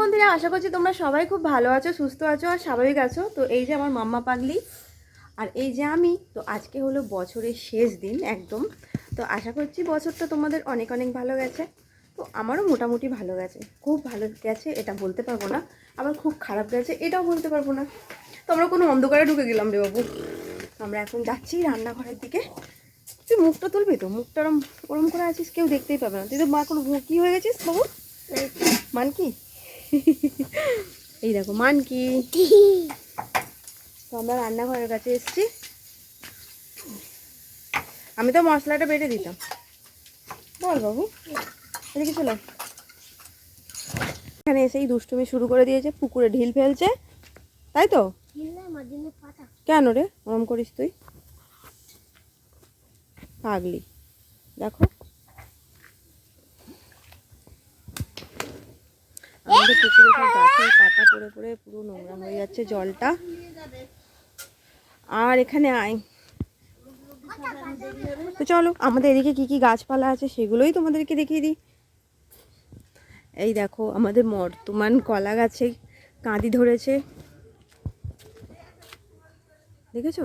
বন্ধুরা আশা করছি তোমরা সবাই খুব ভালো আছো সুস্থ আছো আর স্বাভাবিক আছো। তো এই যে আমার মাম্মা পাগলি আর এই যে আমি তো আজকে হলো বছরের শেষ দিন একদম। তো আশা করছি বছরটা তোমাদের অনেক অনেক ভালো গেছে। তো আমারও মোটামুটি ভালো গেছে। খুব ভালো গেছে এটা বলতে পারব না। আবার খুব খারাপ গেছে এটাও বলতে পারব না। তো আমরা কোনো অন্ধকারে ঢুকে গেলাম রে বাবু। আমরা এখন যাচ্ছি রান্নাঘরের দিকে। তুই মুখটা তুলবি তো? মুখটা ওরম ওরম করে আছিস কেউ দেখতেই পাবে না। তুই তো মা কোনো কি হয়ে গেছিস বাবু? মান কি? এই দেখো মান কি? তো আমরা রান্নাঘরের কাছে এসেছি। আমি তো মশলাটা বেটে দিতাম। বল বাবু এদিকে চলো এখানে এসেই দুষ্টুমি শুরু করে দিয়েছে পুকুরে ঢিল ফেলছে। তাই তো? কেন রে? ওরম করিস তুই? পাগলি। দেখো। আমাদের পুকুরে সব গাছের পাতা পড়ে পড়ে পুরো নোংরা হয়ে যাচ্ছে জলটা। আর এখানে আয়। তো চলো, আমাদের এদিকে কি কি গাছপালা আছে সেগুলোই তোমাদেরকে দেখিয়ে দিই। এই দেখো, আমাদের বর্তমান কলা গাছে কাঁদি ধরেছে। দেখেছ?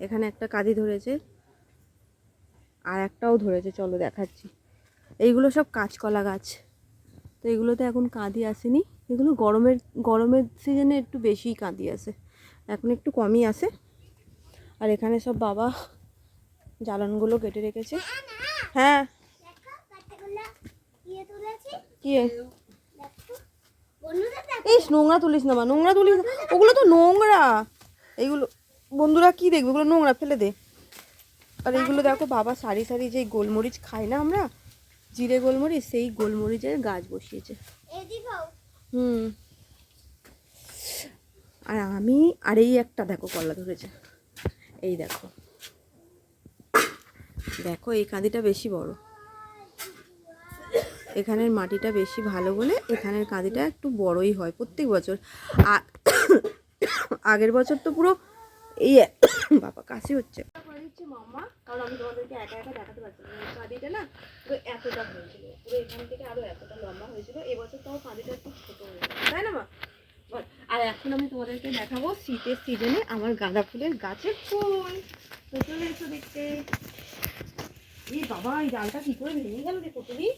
এখানে একটা কাঁদি ধরেছে। আর একটাও ধরেছে, চলো দেখাচ্ছি। এইগুলো সব কাঁচকলা গাছ। তো এগুলোতে এখন কাঁদি আসেনি। এগুলো গরমের গরমের সিজনে একটু বেশিই কাঁদি আসে। এখন একটু কমই আসে। আর এখানে সব বাবা জ্বালানগুলো কেটে রেখেছে। হ্যাঁ। এই নোংরা তুলিস না মা, নোংরা তুলিস না। ওগুলো তো নোংরা। এইগুলো বন্ধুরা কি দেখবে? ওগুলো নোংরা, ফেলে দে। আর এইগুলো দেখো বাবা সারি সারি যে গোলমরিচ খাই না আমরা? জিরে গোলমরিচ সেই গোলমরিচের গাছ বসিয়েছে। হুম। আর আমি আর এই একটা দেখো কলা ধরেছে। এই দেখো। দেখো এই কাঁদিটা বেশি বড়। এখানের মাটিটা বেশি ভালো বলে এখানের কাঁদিটা একটু বড়ই হয় প্রত্যেক বছর। আগের বছর তো পুরো এই বাবা কাশি হচ্ছে। দিচ্ছে মাম্মা কারণ আমি তোমাদেরকে একা একা দেখাতে পারছি না। কাঁদিটা না পুরো এতটা হয়েছিল। পুরো এখান থেকে আরও এতটা লম্বা হয়েছিল। এবছর তাও কাঁদিটা একটু ছোট হয়েছে তাই না মা? আর এখন আমি তোমাদেরকে দেখাবো শীতের সিজনে আমার গাঁদা ফুলের গাছের ফুল। তো চলে এসো দেখতে। এই বাবা এই ডালটা কি করে ভেঙে গেল রে কতদি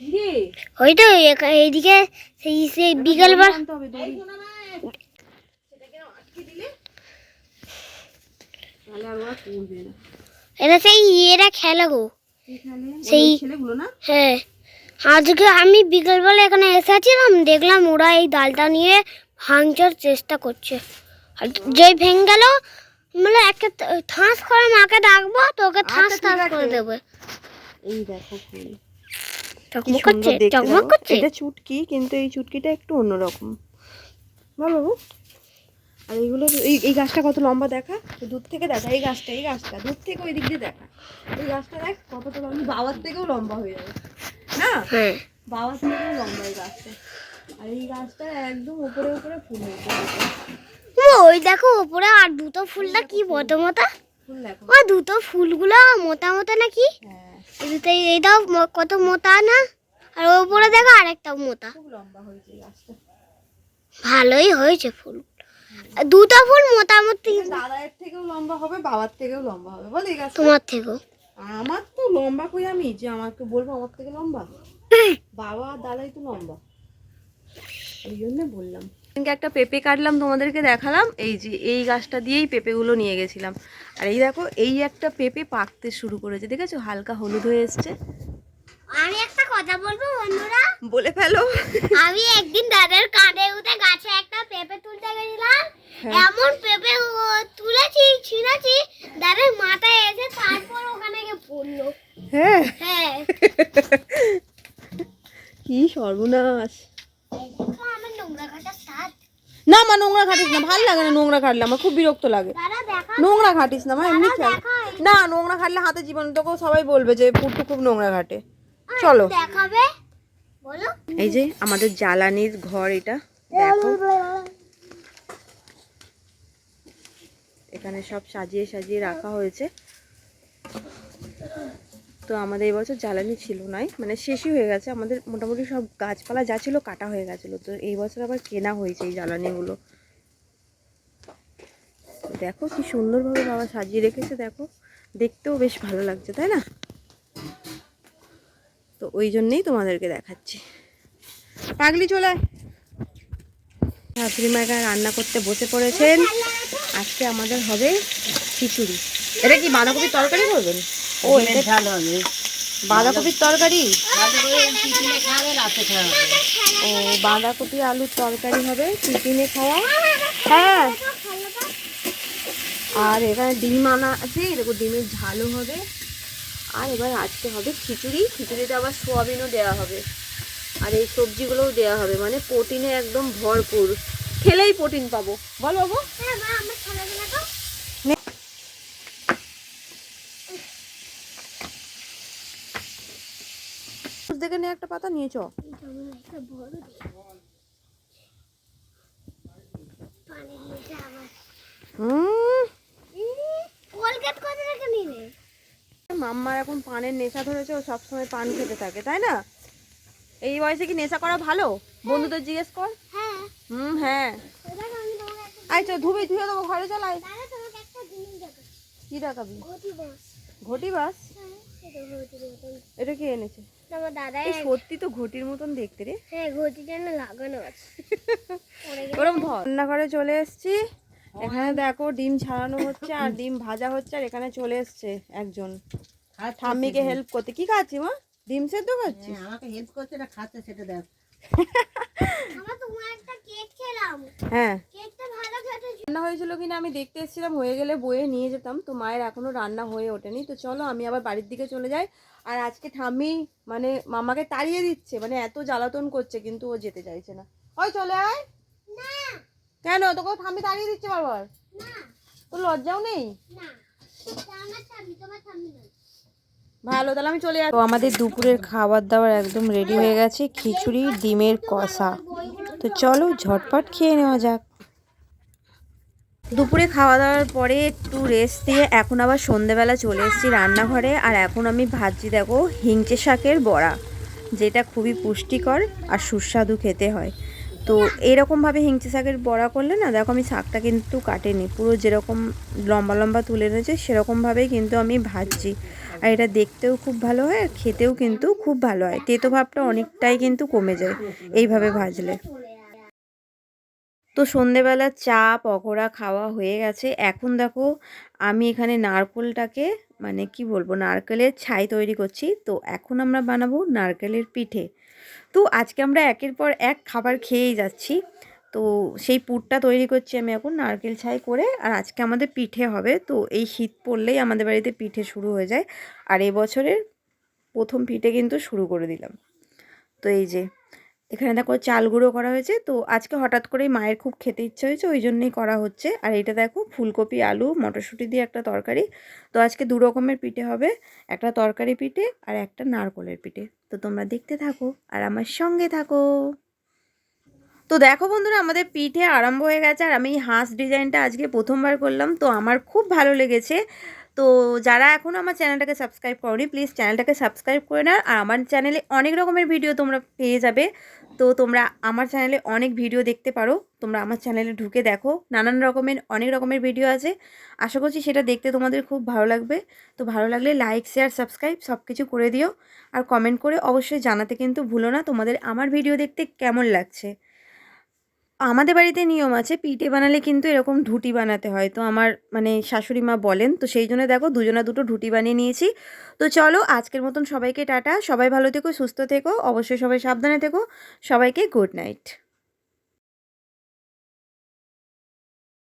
কি ওই তো এইদিকে সেই সেই বিকেলবার আনতে হবে দড়ি সেটাকে না আটকে দিলে তাহলে আর ওরা করবে না এটা সেই ইয়েরা খেলা গো। এখানে সেই- ছেলেগুলো না? হ্যাঁ। আজকে আমি বিকেলবেলা এখানে এসেছিলাম দেখলাম ওরা এই ডালটা নিয়ে ভাঙচার চেষ্টা করছে। আর যেই ভেঙে গেল মানে একটা থাঁস করে মাকে ডাকবো তোকে থাঁস আচ্ছা, থাঁস করে দেবে। এই দেখো চকমক করছে চকমক করছে। এটা চুটকি কিন্তু এই চুটকিটা একটু অন্যরকম। বল বাবু। আর এইগুলো এই এই গাছটা কত লম্বা দেখা? দূর থেকে দেখা এই গাছটা এই গাছটা। দূর থেকে ওই দিক দিয়ে দেখা। এই গাছটা দেখ কতটা লম্বা। বাবার থেকেও লম্বা হয়ে যাবে। না? হ্যাঁ। বাবার থেকেও লম্বা এই গাছটা। আর এই গাছটা একদম উপরে উপরে ফুল হয়েছে ও, ওই দেখো ওপরে আর দুটো ফুলটা কি মোটা? মোটা ও দুটো ফুলগুলো মোটা মোটা নাকি হ্যাঁ। এই এইটাও কত মোটা না? আর ওপরে দেখো আরেকটাও মোটা। খুব লম্বা হয়েছে এই গাছটা। ভালোই হয়েছে ফুল। দুটো ফুল মোটামুটি। দাদার থেকেও লম্বা হবে বাবার থেকেও লম্বা হবে বল গাছটা তোমার থেকেও। আমার তো লম্বা কই আমি? যে আমাকে বলব আমার থেকে লম্বা? বাবা আর দাদাই তো লম্বা। ওই জন্য বললাম। একটা পেঁপে কাটলাম তোমাদেরকে দেখালাম। এই যে এই গাছটা দিয়েই পেঁপেগুলো নিয়ে গেছিলাম। আর এই দেখো এই একটা পেঁপে পাকতে শুরু করেছে দেখেছ? হালকা হলুদ হয়ে এসছে। আমি একটা কথা বলব বন্ধুরা? বলে ফেলো। আমি একদিন দাদার কাঁধে উঠে গাছে একটা পেঁপে তুলতে গেছিলাম। হ্যাঁ। এমন পেঁপে তুলেছি ছিঁড়েছি দাদার মাথায় এসে তারপর ওখানে গিয়ে পড়ল। হ্যাঁ। হ্যাঁ। কি সর্বনাশ। না মা নোংরা ঘাটিস না ভালো লাগে না নোংরা ঘাটলে আমার খুব বিরক্ত লাগে। নোংরা ঘাটিস না মা এমনি না নোংরা ঘাটলে হাতে জীবন তোকেও সবাই বলবে যে পুট্টু খুব নোংরা ঘাটে। চলো। দেখাবে? বলো। এই যে আমাদের জ্বালানির ঘর এটা দেখো। এখানে সব সাজিয়ে সাজিয়ে রাখা হয়েছে। তো তো আমাদের এবছর জ্বালানি ছিল নাই মানে শেষই হয়ে গেছে। আমাদের মোটামুটি সব গাছপালা যা ছিল কাটা হয়ে গেছিল। তো এই বছর আবার কেনা হয়েছে এই জ্বালানিগুলো। দেখো কি সুন্দরভাবে বাবা সাজিয়ে রেখেছে দেখো। দেখতেও বেশ ভালো লাগছে তাই না? তো ওই জন্যেই তোমাদেরকে দেখাচ্ছি। পাগলি চলে আয়। শাশুড়ি এখানে রান্না করতে বসে পড়েছেন। আজকে আমাদের হবে খিচুড়ি। এটা কি বাঁধাকপির তরকারি করবেন ও এটা বাঁধাকপির তরকারি? ও বাঁধাকপি আলুর তরকারি হবে টিফিনে খাওয়া। হ্যাঁ। আর এখানে ডিম আনা আছে এরকম ডিমের ঝালও হবে। আর এবার আজকে হবে খিচুড়ি। খিচুড়িতে আবার সোয়াবিনও দেওয়া হবে। আর এই সবজিগুলোও দেওয়া হবে। মানে প্রোটিনে একদম ভরপুর। খেলেই প্রোটিন পাবো। বল বাবু। দেখে নে। একটা পাতা নিয়ে চ। হুম। কলকাত কত টাকা নিলে? মাম্মার এখন পানের নেশা ধরেছে ও সবসময় পান খেতে থাকে তাই না? এই বয়সে কি নেশা করা ভালো? বন্ধুদের জিজ্ঞেস কর। হ্যাঁ। হুম হ্যাঁ। আয় চল ধুবে ধুয়ে দেবো ঘরে চল আয়। দাদা তোমাকে একটা জিনিস দেখাচ্ছি কি দেখাবি? ঘটি বাস। হ্যাঁ এটা কে এনেছে? আমার দাদা সত্যি তো ঘটির মতন দেখতে রে। হ্যাঁ ঘটি যেন লাগানো আছে। ওরম ধর। রান্নাঘরে চলে এসেছি। এখানে দেখো ডিম ছাড়ানো হচ্ছে আর ডিম ভাজা হচ্ছে আর এখানে চলে এসছে একজন। ঠাম্মিকে হেল্প করতে। কি খাচ্ছি মা? ডিম সেদ্ধ খাচ্ছি হ্যাঁ, আমাকে হেল্প করছে না খাচ্ছে সেটা দেখ। আমরা তোমার একটা কেক খেলাম। হ্যাঁ। কেকটা ভালো খেতে রান্না হয়েছিল কিনা আমি দেখতে এসেছিলাম হয়ে গেলে বয়ে নিয়ে যেতাম। তো মায়ের এখনও রান্না হয়ে ওঠেনি। তো চলো আমি আবার বাড়ির দিকে চলে যাই। আর আজকে ঠাম্মি মানে মামাকে তাড়িয়ে দিচ্ছে মানে এত জ্বালাতন করছে কিন্তু ও যেতে চাইছে না। ওই চলে আয়। না। কেন? তোকে ঠাম্মি তাড়িয়ে দিচ্ছে বারবার। তোর লজ্জাও নেই? ভালো তাহলে আমি চলে তো আমাদের দুপুরের খাবার দাবার একদম রেডি হয়ে গেছে খিচুড়ি ডিমের কষা। তো চলো ঝটপট খেয়ে নেওয়া যাক। দুপুরে খাওয়া দাওয়ার পরে একটু রেস্ট দিয়ে এখন আবার সন্ধেবেলা চলে এসেছি রান্নাঘরে। আর এখন আমি ভাজি দেখো হিংচে শাকের বড়া যেটা খুবই পুষ্টিকর আর সুস্বাদু খেতে হয়। তো এরকমভাবে হিংচে শাকের বড়া করলে না, দেখো আমি শাকটা কিন্তু কাটেনি, পুরো যেরকম লম্বা লম্বা তুলে এনেছে সেরকমভাবেই কিন্তু আমি ভাজছি। আর এটা দেখতেও খুব ভালো হয় আর খেতেও কিন্তু খুব ভালো হয়, তেতো ভাবটা অনেকটাই কিন্তু কমে যায় এইভাবে ভাজলে। তো সন্ধেবেলা চা, পকোড়া খাওয়া হয়ে গেছে, এখন দেখো আমি এখানে নারকোলটাকে মানে কি বলব, নারকেলের ছাই তৈরি করছি, তো এখন আমরা বানাবো নারকেলের পিঠে। তো আজকে আমরা একের পর এক খাবার খেয়েই যাচ্ছি। তো সেই পুরটা তৈরি করছি আমি এখন নারকেল ছাই করে। আর আজকে আমাদের পিঠে হবে। তো এই শীত পড়লেই আমাদের বাড়িতে পিঠে শুরু হয়ে যায়। আর এবছরের প্রথম পিঠে কিন্তু শুরু করে দিলাম। তো এই যে এখানে দেখো চাল গুঁড়ো করা হয়েছে। তো আজকে হঠাৎ করেই মায়ের খুব খেতে ইচ্ছে হয়েছে, ওই জন্যই করা হচ্ছে। আর এটা দেখো ফুলকপি, আলু, মটরশুঁটি দিয়ে একটা তরকারি। তো আজকে দু রকমের পিঠে হবে, একটা তরকারি পিঠে আর একটা নারকলের পিঠে। তো তোমরা দেখতে থাকো আর আমার সঙ্গে থাকো। তো দেখো বন্ধুরা, আমাদের পিঠে আরম্ভ হয়ে গেছে। আর আমি হাঁস ডিজাইনটা আজকে প্রথমবার করলাম। তো আমার খুব ভালো লেগেছে। তো যারা এখনও আমার চ্যানেলটাকে সাবস্ক্রাইব করনি প্লিজ চ্যানেলটাকে সাবস্ক্রাইব করে নাও। আর আমার চ্যানেলে অনেক রকমের ভিডিও তোমরা পেয়ে যাবে। তো তোমরা আমার চ্যানেলে অনেক ভিডিও দেখতে পারো। তোমরা আমার চ্যানেলে ঢুকে দেখো। নানান রকমের, অনেক রকমের ভিডিও আছে। আশা করছি সেটা দেখতে তোমাদের খুব ভালো লাগবে। তো ভালো লাগলে লাইক শেয়ার সাবস্ক্রাইব সব কিছু করে দিও। আর কমেন্ট করে অবশ্যই জানাতে কিন্তু ভুলো না তোমাদের আমার ভিডিও দেখতে কেমন লাগছে। আমাদের বাড়িতে নিয়ম আছে, পিঠে বানালে কিন্তু এরকম ঢুটি বানাতে হয়। তো আমার মানে শাশুড়ি মা বলেন, তো সেই জন্য দেখো দুজনা দুটো ঢুটি বানিয়ে নিয়েছি। তো চলো আজকের মতন সবাইকে টাটা, সবাই ভালো থেকো, সুস্থ থেকো, অবশ্যই সবাই সাবধানে থেকো, সবাইকে গুড নাইট।